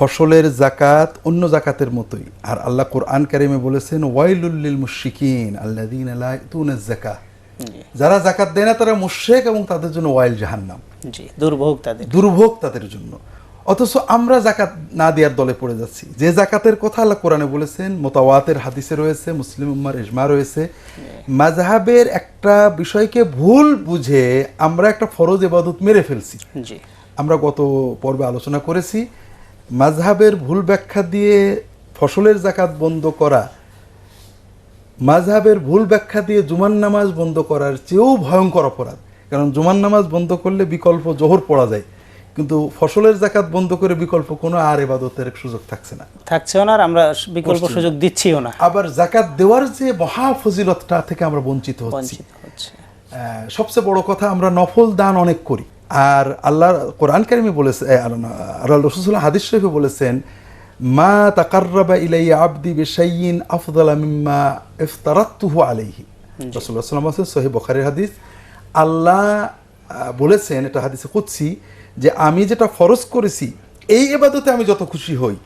ফসলের জাকাত অন্য জাকাতের মতোই। আর আল্লাহ কোরআন কারিমে বলেছেন ওয়াইলুল্লিল মুশিকিন আল্লাযীন লা ইউতুনাজ যাকাহ জি। যারা জাকাত দেয় না তারা মুশরিক এবং তাদের জন্য ওয়াইল জাহান্নাম। দুর্ভোগ তাদের। দুর্ভোগ তাদের জন্য। অথচ আমরা জাকাত না দেওয়ার দলে পড়ে যাচ্ছি। যে জাকাতের কথা আল্লাহ কোরআনে বলেছেন মোতাওয়াতের হাদিসে রয়েছে মুসলিম উম্মার ইজমা রয়েছে। মাযহাবের একটা বিষয়কে ভুল বুঝে আমরা একটা ফরজ এবাদত মেরে ফেলছি। আমরা গত পর্বে আলোচনা করেছি মাযহাবের ভুল ব্যাখ্যা দিয়ে ফসলের জাকাত বন্ধ করা মাযহাবের ভুল ব্যাখ্যা দিয়ে জুমান নামাজ বন্ধ করার চেয়েও ভয়ঙ্কর অপরাধ। কারণ জুমান নামাজ বন্ধ করলে বিকল্প জোহর পড়া যায় কিন্তু ফসলের জাকাত বন্ধ করে বিকল্প কোনো আর এবাদতের সুযোগ থাকছে না। থাকছেও না আর আমরা বিকল্প সুযোগ দিচ্ছিও না। আবার জাকাত দেওয়ার যে মহা ফজিলতটা থেকে আমরা বঞ্চিত হচ্ছি। সবচেয়ে বড় কথা আমরা নফল দান অনেক করি। আর আল্লাহ কোরআন কারিমে বলেছে রসুল্লাহ হাদিস শরীফে বলেছেন মা তাকাররাবা ইলাই আবদি বিশাইয়িন আফদালা মিম্মা ইফতারাতুহু আলাইহি। সাল্লাল্লাহু আলাইহি ওয়াসাল্লাম সহিহ বুখারীর হাদিস আল্লাহ বলেছেন এটা হাদিসে কুদসি যে আমি যেটা ফরজ করেছি এই এবাদতে আমি যত খুশি হই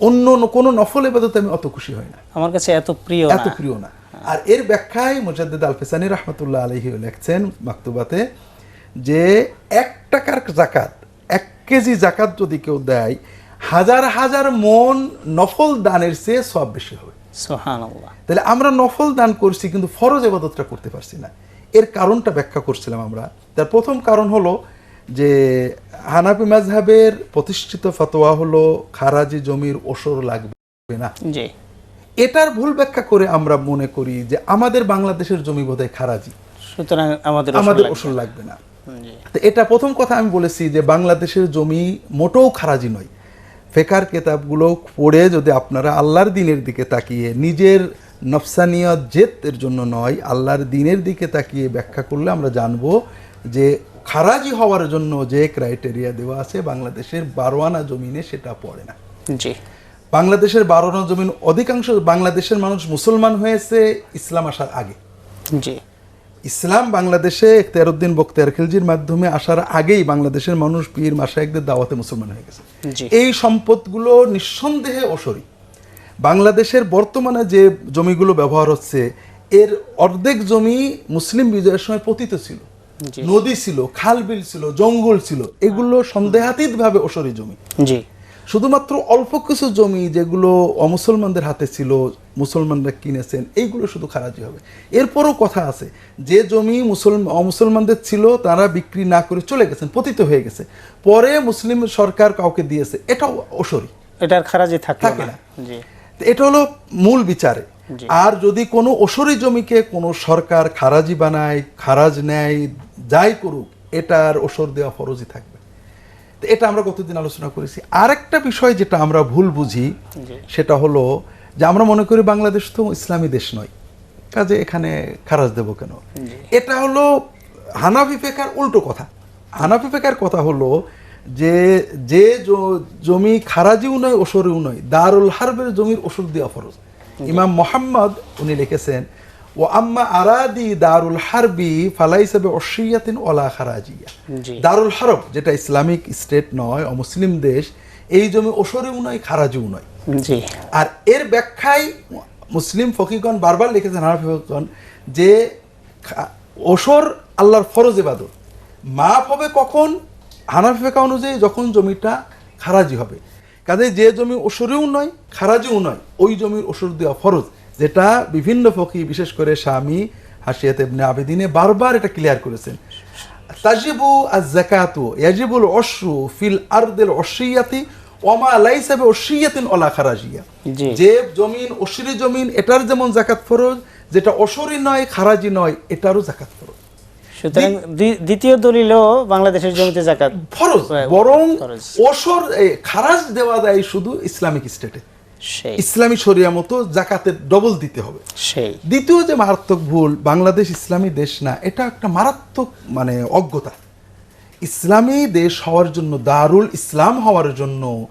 অন্য কোনো নফল এবাদতে আমি অত খুশি হই না। আমার কাছে এত প্রিয় এত প্রিয় না। আর এর ব্যাখ্যায় মুজাদ্দিদ আল ফিসানি রহমতুল্লাহ আলহি লেখছেন মাকতুবাতে যে এক টাকার জাকাত এক কেজি জাকাত যদি কেউ দেয় হাজার হাজার মন নফল দানের চেয়ে সব বেশি হবে। তাহলে আমরা নফল দান করছি কিন্তু ফরজ এবাদতটা করতে পারছি না। এর কারণটা ব্যাখ্যা করছিলাম আমরা। তার প্রথম কারণ হলো যে হানাফি মাজহাবের প্রতিষ্ঠিত ফতোয়া হলো খারাজি জমির ওসর লাগবে না। এটার ভুল ব্যাখ্যা করে আমরা মনে করি যে আমাদের বাংলাদেশের জমি বোধহয় খারাজি। সুতরাং আমাদের আমাদের ওসর লাগবে না। এটা প্রথম কথা আমি বলেছি যে বাংলাদেশের জমি মোটেও খারাজি নয়। ফেকার কেতাবগুলো পড়ে যদি আপনারা আল্লাহর দিনের দিকে তাকিয়ে নিজের নফসানিয়ত জেতের জন্য নয় আল্লাহর দিনের দিকে তাকিয়ে ব্যাখ্যা করলে আমরা জানব যে খারাজি হওয়ার জন্য যে ক্রাইটেরিয়া দেওয়া আছে বাংলাদেশের বারোয়ানা জমিনে সেটা পড়ে না। জি। বাংলাদেশের বারোয়ানা জমিন অধিকাংশ বাংলাদেশের মানুষ মুসলমান হয়েছে ইসলাম আসার আগে। জি। ইসলাম বাংলাদেশে তেরুদ্দিন বক্তিয়ার খিলজির মাধ্যমে আসার আগেই বাংলাদেশের মানুষ পীর মাসায়েকদের দাওয়াতে মুসলমান হয়ে গেছে। এই সম্পদগুলো নিঃসন্দেহে অসরি। বাংলাদেশের বর্তমানে যে জমিগুলো ব্যবহার হচ্ছে এর অর্ধেক জমি মুসলিম বিজয়ের সময় পতিত ছিল। নদী ছিল খাল বিল ছিল জঙ্গল ছিল এগুলো সন্দেহাতীত ভাবে অসরি জমি। জি। শুধুমাত্র অল্প কিছু জমি যেগুলো অমুসলমানদের হাতে ছিল মুসলমানরা কিনেছেন এইগুলো শুধু খারাজি হবে। এরপরও কথা আছে যে জমি মুসলমান অমুসলমানদের ছিল তারা বিক্রি না করে চলে গেছেন পতিত হয়ে গেছে। পরে মুসলিম সরকার কাউকে দিয়েছে এটাও অসরি। এটার খারাজি থাকে না। এটা হলো মূল বিচারে। আর যদি কোনো অসরি জমিকে কোনো সরকার খারাজি বানায় খারাজ নেয় যাই করুক এটার ওসর দেওয়া ফরজই থাকবে। তো এটা আমরা গতদিন আলোচনা করেছি? আরেকটা বিষয় যেটা আমরা ভুল বুঝি সেটা হলো যে আমরা মনে করি বাংলাদেশ তো ইসলামী দেশ নয়। কাজে এখানে খারাজ দেব কেন? এটা হলো হানাফি ফেকার উল্টো কথা। হানাফি ফেকার কথা হলো যে যে জমি খারাজিও নয় ওসরেও নয়। দারুল হারবের জমির ওসর দেওয়া ফরজ। ইমাম মোহাম্মদ উনি লিখেছেন ও আম্মা আরাদি দারুল হারবি ফালাই হিসাবে অসিয়াতিন ওলা খারাজিয়া দারুল হারব যেটা ইসলামিক স্টেট নয় অমুসলিম দেশ এই জমি ওসরেও নয় খারাজিও নয়। আর এর ব্যাখ্যায় মুসলিম ফকিগণ বারবার লিখেছেন হানাফি ফকিগণ যে ওসর আল্লাহর ফরজ ইবাদত। মাপ হবে কখন? হানাফি ফেকা অনুযায়ী যখন জমিটা খারাজি হবে। কাজে যে জমি ওসরেও নয় খারাজিও নয় ওই জমির ওসর দেওয়া ফরজ। যেটা বিভিন্ন ফকি বিশেষ করে স্বামী হাসিয়াত ইবনে আবেদিনে বারবার এটা ক্লিয়ার করেছেন। তাজিবু আজ জাকাতু ইয়াজিবুল অশ্রু ফিল আরদিল অশ্রিয়াতি ওমা অশ্রিয়াতিন খারাজিয়া। যে জমিন অশরি জমিন এটার যেমন জাকাত ফরজ যেটা অশরি নয় খারাজি নয় এটারও জাকাত ফরজ। সুতরাং দ্বিতীয় দলিলও বাংলাদেশের জমিতে জাকাত ফরজ বরং অসর খারাজ দেওয়া যায় শুধু ইসলামিক স্টেটে ইসলামী শরিয়া মতো জাকাতের ডবল দিতে হবে। সেই। দ্বিতীয় যে মারাত্মক ভুল বাংলাদেশ ইসলামী দেশ না এটা একটা মারাত্মক মানে অজ্ঞতা। ইসলামী দেশ হওয়ার জন্য দারুল ইসলাম হওয়ার জন্য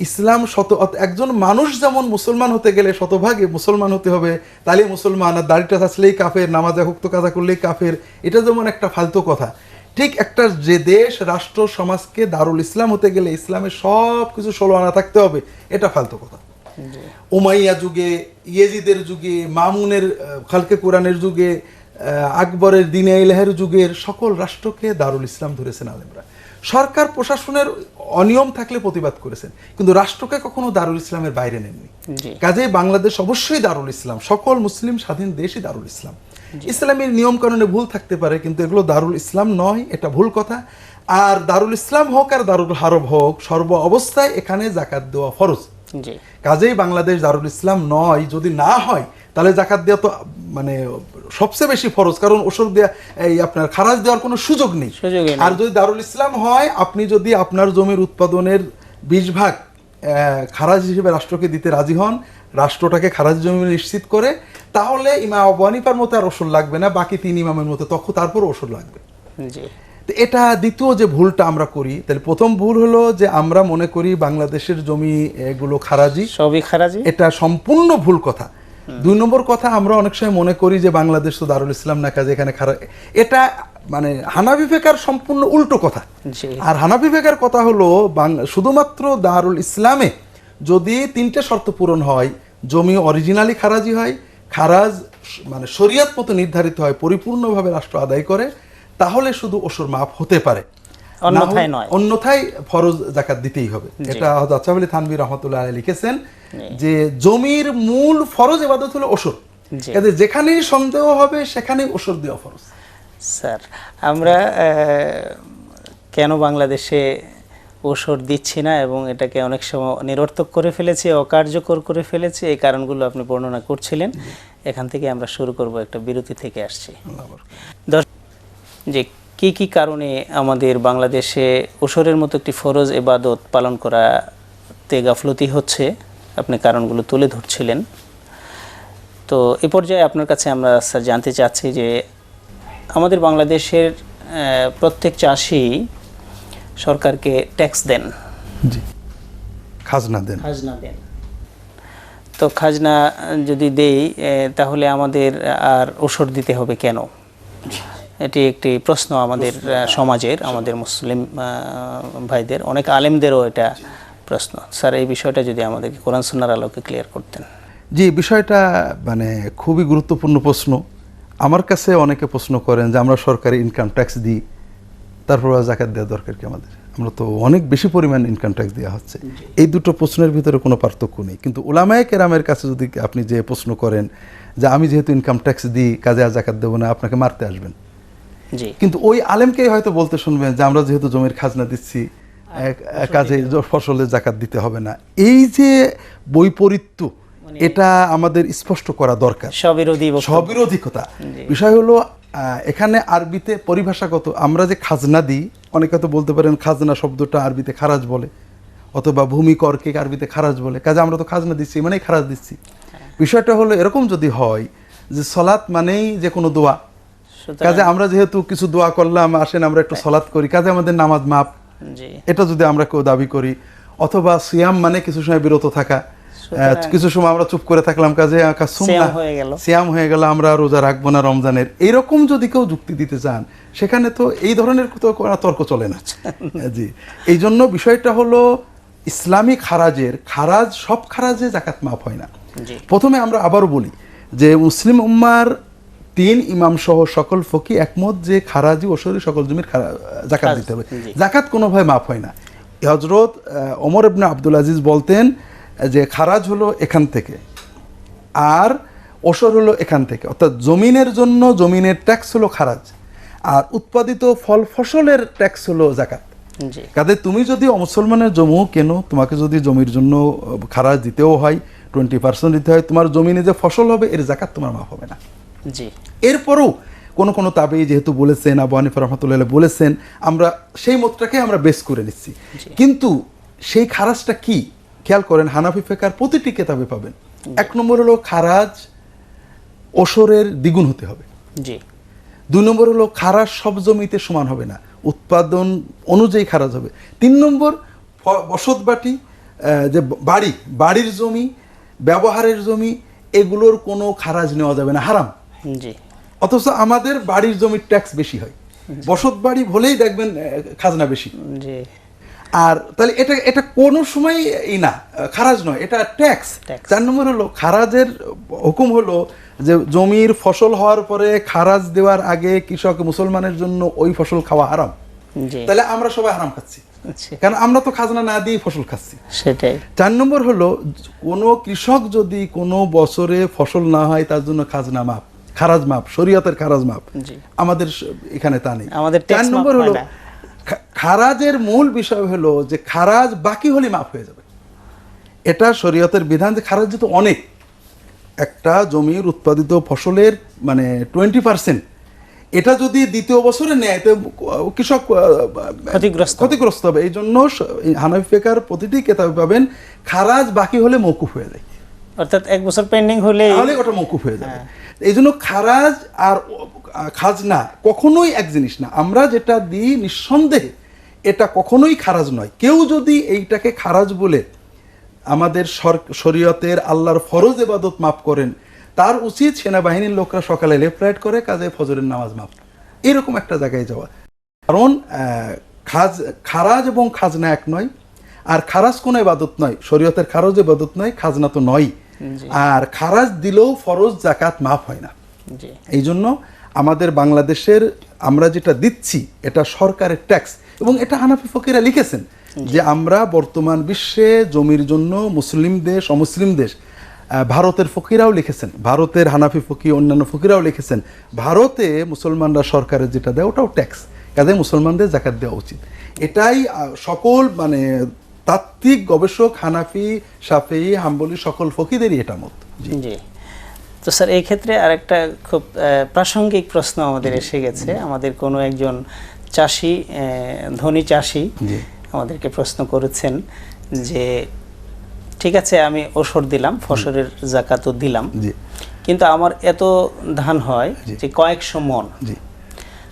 ইসলাম শত একজন মানুষ যেমন মুসলমান হতে গেলে শতভাগে মুসলমান হতে হবে তাহলে মুসলমান আর দাড়িটা থাকলেই কাফের নামাজে হুক্ত কাজা করলেই কাফের এটা যেমন একটা ফালতু কথা। ঠিক একটা যে দেশ রাষ্ট্র সমাজকে দারুল ইসলাম হতে গেলে ইসলামের সব কিছু ষোলো আনা থাকতে হবে এটা ফালতু কথা। উমাইয়া যুগে ইয়েজিদের যুগে মামুনের খালকে কোরআনের যুগে আকবরের দিনে ইলাহের যুগের সকল রাষ্ট্রকে দারুল ইসলাম ধরেছেন আলেমরা। সরকার প্রশাসনের অনিয়ম থাকলে প্রতিবাদ করেছেন কিন্তু রাষ্ট্রকে কখনো দারুল ইসলামের বাইরে নেননি। কাজেই বাংলাদেশ অবশ্যই দারুল ইসলাম সকল মুসলিম স্বাধীন দেশই দারুল ইসলাম। ইসলামের নিয়ম কানুনে ভুল থাকতে পারে কিন্তু এগুলো দারুল ইসলাম নয় এটা ভুল কথা। আর দারুল ইসলাম হোক আর দারুল হারব হোক সর্ব অবস্থায় এখানে জাকাত দেওয়া ফরজ। কাজেই বাংলাদেশ দারুল ইসলাম নয় যদি না হয় তাহলে জাকাত দেওয়া তো মানে সবচেয়ে বেশি ফরজ কারণ ওষুধ দেওয়া এই আপনার খারাজ দেওয়ার কোনো সুযোগ নেই। আর যদি দারুল ইসলাম হয় আপনি যদি আপনার জমির উৎপাদনের বিশ ভাগ আহ, খারাজ হিসেবে রাষ্ট্রকে দিতে রাজি হন রাষ্ট্রটাকে খারাজ জমি নিশ্চিত করে তাহলে ইমা আবু হানিফার মতো আর ওষুধ লাগবে না বাকি তিন ইমামের মতো তখন তারপর ওষুধ লাগবে। জি। এটা দ্বিতীয় যে ভুলটা আমরা করি তাহলে প্রথম ভুল হলো যে আমরা মনে করি বাংলাদেশের জমি এগুলো খারাজি। সবই খারাজি। এটা সম্পূর্ণ ভুল কথা। দুই নম্বর কথা আমরা অনেক সময় মনে করি যে বাংলাদেশ তো দারুল ইসলাম না কাজে এখানে খারাপ এটা মানে হানাবি ফেকার সম্পূর্ণ উল্টো কথা। আর হানাফি ফেকার কথা হলো শুধুমাত্র দারুল ইসলামে যদি তিনটে শর্ত পূরণ হয় জমি অরিজিনালি খারাজি হয় খারাজ মানে শরিয়াত মতো নির্ধারিত হয় পরিপূর্ণভাবে রাষ্ট্র আদায় করে তাহলে শুধু ওসর মাপ হতে পারে। অন্যথায় নয়। অন্যথায় ফরজ জাকাত দিতেই হবে। এটা হযরত আলী থানবী রহমতুল্লাহ আলাইহি লিখেছেন যে জমির মূল ফরজ ইবাদত হলো ওসর কাজে যেখানেই সন্দেহ হবে সেখানেই ওসর দেওয়া ফরজ। স্যার আমরা কেন বাংলাদেশে ওষুধ দিচ্ছি না এবং এটাকে অনেক সময় নিরর্থক করে ফেলেছি অকার্যকর করে ফেলেছি এই কারণগুলো আপনি বর্ণনা করছিলেন। এখান থেকে আমরা শুরু করব একটা বিরতি থেকে আসছি। যে কি কি কারণে আমাদের বাংলাদেশে ওসরের মতো একটি ফরজ এবাদত পালন করাতে গাফলতি হচ্ছে? আপনি কারণগুলো তুলে ধরছিলেন। তো এ পর্যায়ে আপনার কাছে আমরা স্যার জানতে চাচ্ছি যে আমাদের বাংলাদেশের প্রত্যেক চাষি সরকারকে ট্যাক্স দেন। খাজনা দেন। খাজনা দেন। তো খাজনা যদি দেই তাহলে আমাদের আর ওষুধ দিতে হবে কেন? এটি একটি প্রশ্ন আমাদের সমাজের আমাদের মুসলিম ভাইদের অনেক আলেমদেরও এটা প্রশ্ন। স্যার এই বিষয়টা যদি আমাদেরকে কোরআন সুন্নার আলোকে ক্লিয়ার করতেন। জি বিষয়টা মানে খুবই গুরুত্বপূর্ণ প্রশ্ন। আমার কাছে অনেকে প্রশ্ন করেন যে আমরা সরকারি ইনকাম ট্যাক্স দিই তারপর জাকাত দেওয়া দরকার কি আমাদের? আমরা তো অনেক বেশি পরিমাণ ইনকাম ট্যাক্স দেওয়া হচ্ছে। এই দুটো প্রশ্নের ভিতরে কোনো পার্থক্য নেই। কিন্তু ওলামায় কেরামের কাছে যদি আপনি যে প্রশ্ন করেন যে আমি যেহেতু ইনকাম ট্যাক্স দিই কাজে আর জাকাত দেবো না আপনাকে মারতে আসবেন। কিন্তু ওই আলেমকেই হয়তো বলতে শুনবেন যে আমরা যেহেতু জমির খাজনা দিচ্ছি কাজে জ- ফসলের জাকাত দিতে হবে না। এই যে বৈপরীত্য এটা আমাদের স্পষ্ট করা দরকার। স্ববিরোধী। স্ববিরোধিকতা বিষয় হলো এখানে আরবিতে পরিভাষাগত আমরা যে খাজনা দিই অনেকে তো বলতে পারেন খাজনা শব্দটা আরবিতে খারাজ বলে অথবা ভূমি করকে আরবিতে খারাজ বলে। কাজে আমরা তো খাজনা দিচ্ছি মানেই খারাজ দিচ্ছি। বিষয়টা হলো এরকম যদি হয় যে সলাৎ মানেই যে কোনো দোয়া কাজে আমরা যেহেতু কিছু দোয়া করলাম আসেন আমরা একটু সলাৎ করি। কাজে আমাদের নামাজ মাপ এটা যদি আমরা কেউ দাবি করি অথবা সিয়াম মানে কিছু সময় বিরত থাকা। কিছু সময় আমরা চুপ করে থাকলাম কাজে সিয়াম হয়ে গেল। সিয়াম হয়ে গেল আমরা রোজা রাখব না রমজানের। এইরকম যদি কেউ যুক্তি দিতে চান সেখানে তো এই ধরনের কোনো তর্ক চলে না। জি। এই জন্য বিষয়টা হলো ইসলামিক খারাজের খারাজ সব খারাজে জাকাত মাফ হয় না। প্রথমে আমরা আবারও বলি যে মুসলিম উম্মার তিন ইমাম সহ সকল ফকি একমত যে খারাজি ওসরি সকল জমির জাকাত দিতে হবে। জাকাত কোনোভাবে মাফ হয় না। হজরত ওমর ইবনে আব্দুল আজিজ বলতেন যে খারাজ হলো এখান থেকে আর ওসর হলো এখান থেকে। অর্থাৎ জমিনের জন্য জমিনের ট্যাক্স হলো খারাজ আর উৎপাদিত ফল ফসলের ট্যাক্স হলো জাকাত। কাজে তুমি যদি মুসলমানের জমিও কেন? তোমাকে যদি জমির জন্য খারাজ দিতেও হয় টোয়েন্টি পার্সেন্ট দিতে হয় তোমার জমিনে যে ফসল হবে এর জাকাত তোমার মাফ হবে না। জি। এরপরও কোনো কোনো তাবেই যেহেতু বলেছেন আবু হানিফা রহমতুল্লাহ বলেছেন আমরা সেই মতটাকে আমরা বেস করে নিচ্ছি। কিন্তু সেই খারাজটা কি? খেয়াল করেন হানাফি ফেকার প্রতিটি কেতাবে পাবেন। এক নম্বর হলো খারাজ ওসরের দ্বিগুণ হতে হবে। জি। দুই নম্বর হলো খারাজ সব জমিতে সমান হবে না। উৎপাদন অনুযায়ী খারাজ হবে। তিন নম্বর বসত বাটি যে বাড়ি বাড়ির জমি ব্যবহারের জমি এগুলোর কোনো খারাজ নেওয়া যাবে না। হারাম। জি। অথচ আমাদের বাড়ির জমির ট্যাক্স বেশি হয়। বসত বাড়ি হলেই দেখবেন খাজনা বেশি। জি। আর তাহলে এটা এটা কোনো সময় ই না খারাজ নয় এটা ট্যাক্স চার নম্বর হলো খারাজের হুকুম হলো যে জমির ফসল হওয়ার পরে খারাজ দেওয়ার আগে কৃষক মুসলমানের জন্য ওই ফসল খাওয়া হারাম। তাহলে আমরা সবাই হারাম খাচ্ছি। কারণ আমরা তো খাজনা না দিয়ে ফসল খাচ্ছি। সেটাই। চার নম্বর হলো কোনো কৃষক যদি কোনো বছরে ফসল না হয় তার জন্য খাজনা মাপ খারাজ মাপ শরীয়তের খারাজ মাপ। আমাদের এখানে তা নেই। আমাদের চার নম্বর হলো খারাজের মূল বিষয় হলো যে খারাজ বাকি হলে মাফ হয়ে যাবে। এটা শরীয়তের বিধান যে খারাজ যেহেতু অনেক একটা জমির উৎপাদিত ফসলের মানে টোয়েন্টি পার্সেন্ট এটা যদি দ্বিতীয় বছরে নেয় তো কৃষক ক্ষতিগ্রস্ত হবে। ক্ষতিগ্রস্ত। হবে। এই জন্য হানাফি ফেকার প্রতিটি কেতাবে পাবেন খারাজ বাকি হলে মৌকুফ হয়ে যায়। অর্থাৎ এক বছর পেন্ডিং হলে তাহলে ওটা মৌকুফ হয়ে যাবে। এই জন্য খারাজ আর খাজনা কখনোই এক জিনিস না। আমরা যেটা দিই নিঃসন্দেহে, এটা কখনোই খারাজ নয়। কেউ যদি এইটাকে খারাজ বলে আমাদের শরীয়তের আল্লাহর ফরজ এবাদত মাফ করেন, তার উচিত সেনাবাহিনীর লোকরা সকালে লেফট রাইট করে কাজে ফজরের নামাজ মাফ। এরকম একটা জায়গায় যাওয়া। কারণ খাজ, খারাজ এবং খাজনা এক নয়, আর খারাজ কোনো ইবাদত নয়। শরীয়তের খারজ ইবাদত নয়, খাজনা তো নয়। আর খারাজ দিলেও ফরজ জাকাত মাফ হয় না। এই জন্য আমাদের বাংলাদেশের আমরা যেটা দিচ্ছি এটা সরকারের ট্যাক্স। এবং এটা হানাফি ফকিরা লিখেছেন যে আমরা বর্তমান বিশ্বে জমির জন্য মুসলিম দেশ অমুসলিম দেশ ভারতের ফকিরাও লিখেছেন ভারতের হানাফি ফকি অন্যান্য ফকিরাও লিখেছেন ভারতে মুসলমানরা সরকারের যেটা দেয় ওটাও ট্যাক্স। কাজে মুসলমানদের জাকাত দেওয়া উচিত। এটাই সকল মানে তাত্ত্বিক গবেষক হানাফি সাফেই হাম্বলি সকল ফকিদেরই এটা মত। জি। তো স্যার এই ক্ষেত্রে আরেকটা খুব প্রাসঙ্গিক প্রশ্ন আমাদের এসে গেছে। আমাদের কোনো একজন চাষি ধনী চাষি আমাদেরকে প্রশ্ন করেছেন যে ঠিক আছে আমি ওষর দিলাম ফসলের জাকাতও দিলাম কিন্তু আমার এত ধান হয় যে কয়েকশো মন।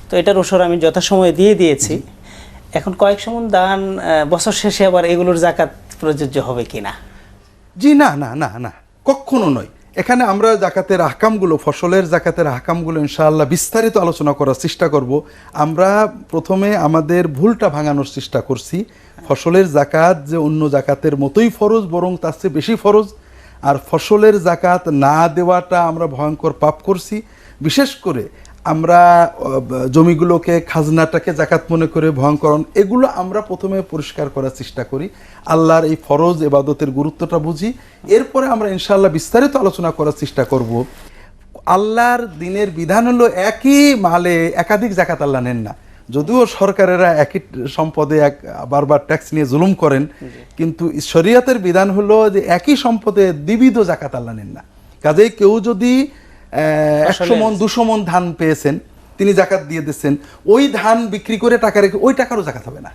তো এটার ওষর আমি যথাসময়ে দিয়ে দিয়েছি। এখন কয়েক মন দান বছর শেষে আবার এগুলোর জাকাত প্রযোজ্য হবে কি না জি, না না না না। কখনো নয়। এখানে আমরা জাকাতের আহকামগুলো, ফসলের জাকাতের আহকামগুলো ইনশাআল্লাহ বিস্তারিত আলোচনা করার চেষ্টা করব। আমরা প্রথমে আমাদের ভুলটা ভাঙানোর চেষ্টা করছি। ফসলের জাকাত যে অন্য জাকাতের মতোই ফরজ, বরং তার চেয়ে বেশি ফরজ। আর ফসলের জাকাত না দেওয়াটা আমরা ভয়ঙ্কর পাপ করছি। বিশেষ করে আমরা জমিগুলোকে খাজনাটাকে জাকাত মনে করে ভয়ঙ্করণ এগুলো আমরা প্রথমে পরিষ্কার করার চেষ্টা করি। আল্লাহর এই ফরজ এবাদতের গুরুত্বটা বুঝি। এরপরে আমরা ইনশাআল্লাহ বিস্তারিত আলোচনা করার চেষ্টা করব। আল্লাহর দিনের বিধান হলো একই মালে একাধিক জাকাত আল্লাহ নেন না। যদিও সরকারেরা একই সম্পদে এক বারবার ট্যাক্স নিয়ে জুলুম করেন কিন্তু শরিয়াতের বিধান হলো যে একই সম্পদে দ্বিবিধ জাকাত আল্লাহ নেন না। কাজেই কেউ যদি একশো মন দুশো মন ধান পেয়েছেন। তিনি জাকাত দিয়ে দিচ্ছেন। ওই ধান বিক্রি করে টাকা রেখে ওই টাকারও জাকাত হবে না।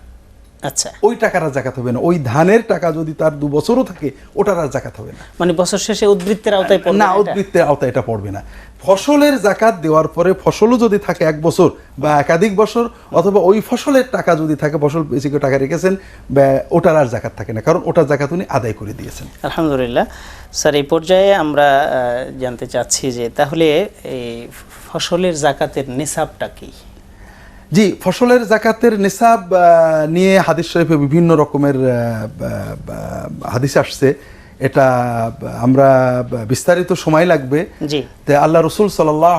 আচ্ছা। ওই টাকার আর জাকাত হবে না। ওই ধানের টাকা যদি তার দু বছরও থাকে ওটার আর জাকাত হবে না। মানে বছর শেষে উদ্বৃত্তের আওতায় পড়বে না? উদ্বৃত্তের আওতায় এটা পড়বে না। ফসলের জাকাত দেওয়ার পরে ফসলও যদি থাকে এক বছর বা একাধিক বছর অথবা ওই ফসলের টাকা যদি থাকে ফসল বেশি করে টাকা রেখেছেন বা ওটার আর জাকাত থাকে না। কারণ ওটার জাকাত উনি আদায় করে দিয়েছেন। আলহামদুলিল্লাহ। স্যার এই পর্যায়ে আমরা জানতে চাচ্ছি যে তাহলে এই ফসলের জাকাতের নিসাবটা কি? জি ফসলের জাকাতের নিসাব নিয়ে হাদিস শরীফে বিভিন্ন রকমের হাদিস আসছে। এটা আমরা বিস্তারিত সময় লাগবে। তে আল্লাহ রসুল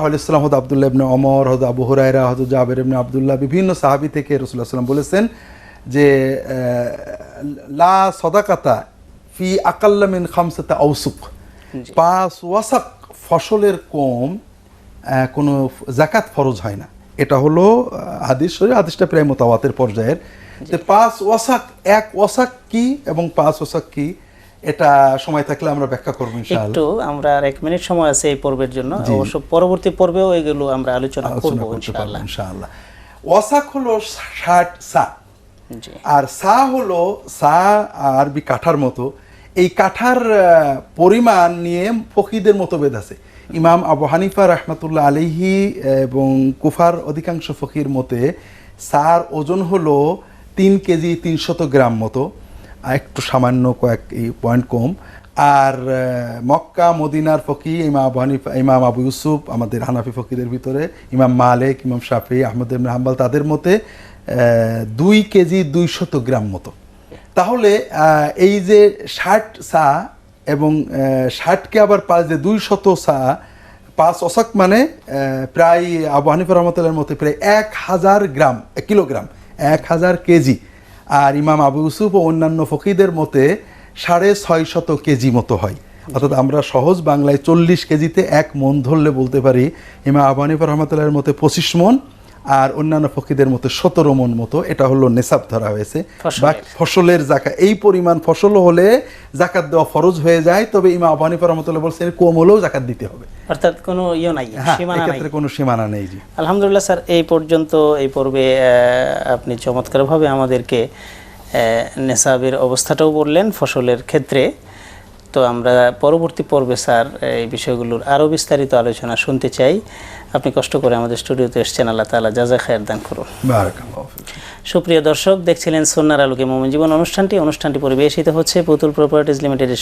আলাইসাল্লাম হদ আবদুল্লাহ ইবনে অমর হদ আবু হুরাইরা হদ জাবের ইবনে আবদুল্লাহ বিভিন্ন সাহাবি থেকে রসুল্লাহ সাল্লাম বলেছেন যে লা সদাকাতা ফি আকাল্লামিন খামসাতা আউসুক পাঁচ ওয়াসাক ফসলের কম কোনো জাকাত ফরজ হয় না। এটা হলো হাদিস শরীর হাদিসটা প্রায় মোতাবাতের পর্যায়ের। যে পাঁচ ওয়াসাক এক ওয়াসাক কি এবং পাঁচ ওয়াসাক কি এটা সময় থাকলে আমরা ব্যাখ্যা করব ইনশাআল্লাহ। একটু আমরা আর এক মিনিট সময় আছে এই পর্বের জন্য। অবশ্য পরবর্তী পর্বেও এগুলো আমরা আলোচনা করব ইনশাআল্লাহ। ইনশাআল্লাহ। ওয়াসাক হলো ষাট সা আর সা হলো সা আরবি কাঠার মতো। এই কাঠার পরিমাণ নিয়ে ফকিদের মতভেদ আছে। ইমাম আবু হানিফা রহমাতুল্লাহ আলিহি এবং কুফার অধিকাংশ ফকির মতে, সার ওজন হলো তিন কেজি তিনশত গ্রাম মতো একটু সামান্য কয়েক পয়েন্ট কম। আর মক্কা, মদিনার ফকি ইমাম আবু হানিফা, ইমাম আবু ইউসুফ, আমাদের হানাফি ফকিদের ভিতরে, ইমাম মালেক, ইমাম শাফি, আহমদ ইবনে হাম্বাল, তাদের মতে দুই কেজি দুইশত গ্রাম মতো। তাহলে এই যে ষাট সা এবং ষাটকে আবার পাঁচ, যে দুই শত সা, পাঁচ অশক মানে প্রায় আবু হানিফা রহমতুল্লাহর মতে প্রায় এক হাজার গ্রাম, এক কিলোগ্রাম, এক হাজার কেজি। আর ইমাম আবু ইউসুফ ও অন্যান্য ফকিদের মতে সাড়ে ছয় শত কেজি মতো হয়। অর্থাৎ আমরা সহজ বাংলায় চল্লিশ কেজিতে এক মন ধরলে বলতে পারি, ইমাম আবু হানিফা রহমতুল্লাহর মতে পঁচিশ মন আর অন্যান্য ফকিদের মতো সতেরো মন মতো এটা হলো নেশাব ধরা হয়েছে। বা ফসলের জাকা এই পরিমাণ ফসল হলে জাকাত দেওয়া ফরজ হয়ে যায় তবে ইমাম আবু হানিফা রহমতুল্লাহ বলছেন কম হলেও জাকাত দিতে হবে। অর্থাৎ কোনো ইয়ে নাই হ্যাঁ সীমানা নাই। কোনো সীমানা নেই জি। আলহামদুলিল্লাহ স্যার এই পর্যন্ত এই পর্বে আপনি চমৎকারভাবে আমাদেরকে নেশাবের অবস্থাটাও বললেন ফসলের ক্ষেত্রে। তো আমরা পরবর্তী পর্বে স্যার এই বিষয়গুলোর আরও বিস্তারিত আলোচনা শুনতে চাই। আপনি কষ্ট করে আমাদের স্টুডিওতে এসছেন আল্লাহ তালা যা খায়ের দান করুন। সুপ্রিয় দর্শক দেখছিলেন সন্ন্যার আলোকে মোমন জীবন অনুষ্ঠানটি। অনুষ্ঠানটি পরিবেশিত হচ্ছে পুতুল প্রপার্টিজ লিমিটেডের